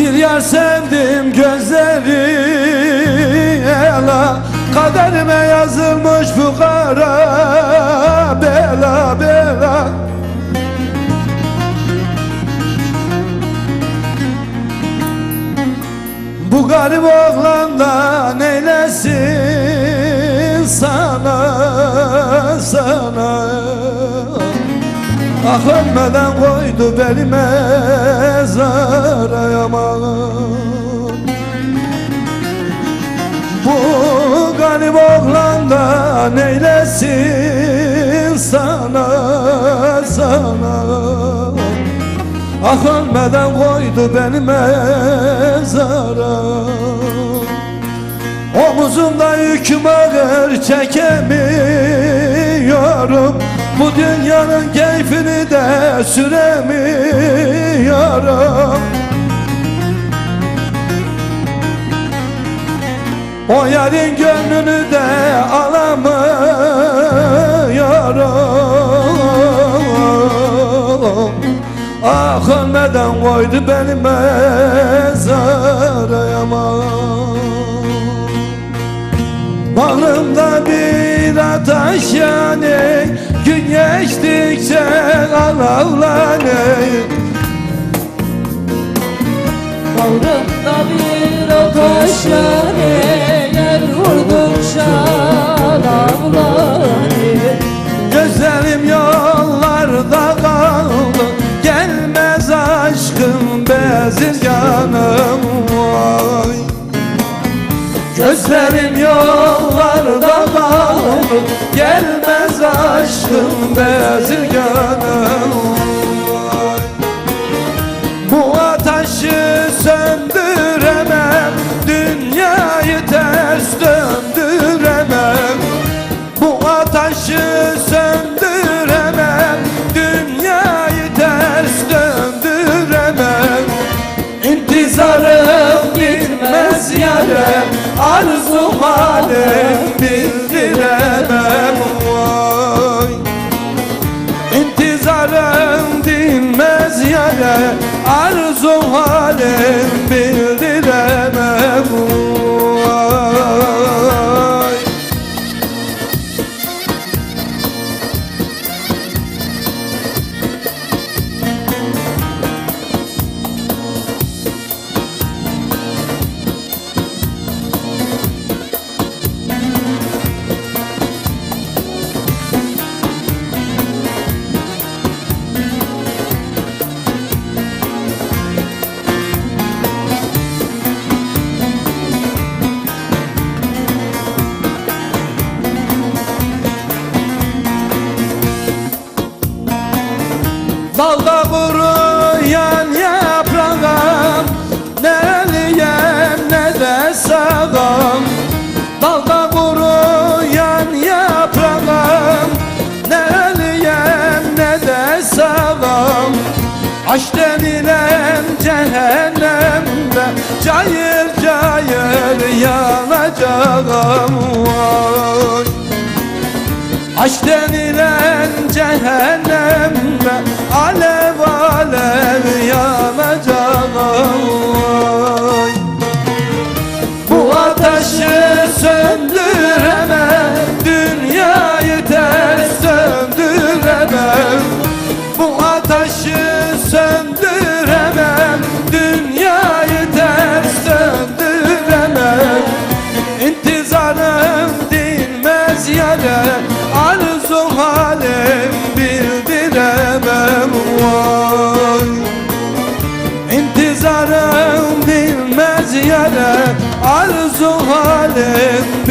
Bir yar sevdim gözleri ela Kaderime yazılmış bu kara bela bela. Bu garip oğlandan neylesin sana sana Ah ölmeden koydu beni mezara yaman. Bu garip oğlandan neylesin sana sana? Ah ölmeden koydu beni mezara Omuzumda yüküm ağır çekemiyorum Bu dünyanın keyfini de süremiyorum. O yarın gönlünü de alamıyorum. Ah ölmeden koydu beni mezara yaman Bağrımda bir ateş yani Gün geçtikçe alavlanır Bağrımda bir ateş yer vurdukça ağlar Gözlerim yollarda kaldı Gelmez aşkım bezirganım vay Gözlerim yollarda kaldı Gelmez aşkım bezirganım vay Arzu halim bildiremem Vay İntizarım dinmez yere Arzu halim bildiremem Vay kuruyan yaprağım Ne eliyem ne de sağım. Dalda kuruyan yaprağım Ne eliyem ne de sağım. Aşk denilen cehennemde Cayır cayır yanacağım. Vay. Aşk denilen arzu